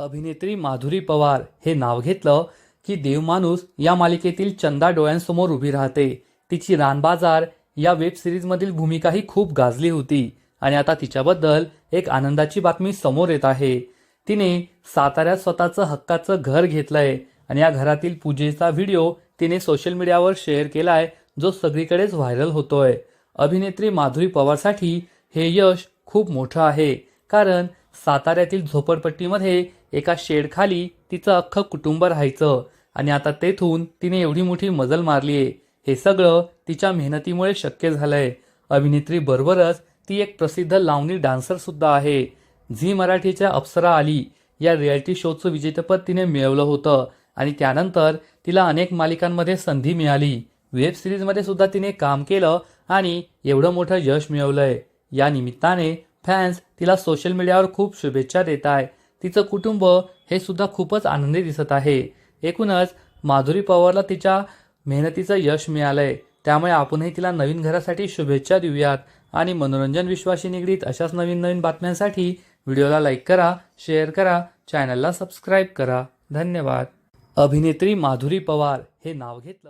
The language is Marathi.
अभिनेत्री माधुरी पवार हे नाव घेतलं की देवमाणूस या मालिकेतील चंदा डोळ्यांसमोर उभी राहते. तिची रानबाजार या वेब सिरीजमधील भूमिकाही खूप गाजली होती आणि आता तिच्याबद्दल एक आनंदाची बातमी समोर येत आहे. तिने साताऱ्यात स्वतःचं हक्काचं घर घेतलंय आणि या घरातील पूजेचा व्हिडिओ तिने सोशल मीडियावर शेअर केलाय जो सगळीकडेच व्हायरल होतोय. अभिनेत्री माधुरी पवारसाठी हे यश खूप मोठं आहे कारण साताऱ्यातील झोपडपट्टीमध्ये एका शेडखाली तिचं अख्खं कुटुंब राहायचं. आणि आता तेथून तिने एवढी मोठी मजल मारली आहे. हे सगळं तिच्या मेहनतीमुळे शक्य झालंय. अभिनेत्री बरोबरच ती एक प्रसिद्ध लावणी डान्सर सुद्धा आहे. झी मराठीच्या अप्सरा आली या रियालिटी शोचं विजेतेपद तिने मिळवलं होतं. आणि त्यानंतर तिला अनेक मालिकांमध्ये संधी मिळाली. वेब सिरीजमध्ये सुद्धा तिने काम केलं आणि एवढं मोठं यश मिळवलंय. या निमित्ताने फॅन्स तिला सोशल मीडियावर खूप शुभेच्छा देत आहे तिचं कुटुंब हे सुद्धा खूपच आनंदी दिसत आहे. एकूणच माधुरी पवारला तिच्या मेहनतीचं यश मिळालंय. त्यामुळे आपणही तिला नवीन घरासाठी शुभेच्छा देऊयात. आणि मनोरंजन विश्वाशी निगडीत अशाच नवीन नवीन बातम्यांसाठी व्हिडिओला लाईक करा शेअर करा चॅनलला सबस्क्राईब करा. धन्यवाद. अभिनेत्री माधुरी पवार हे नाव घेतलं.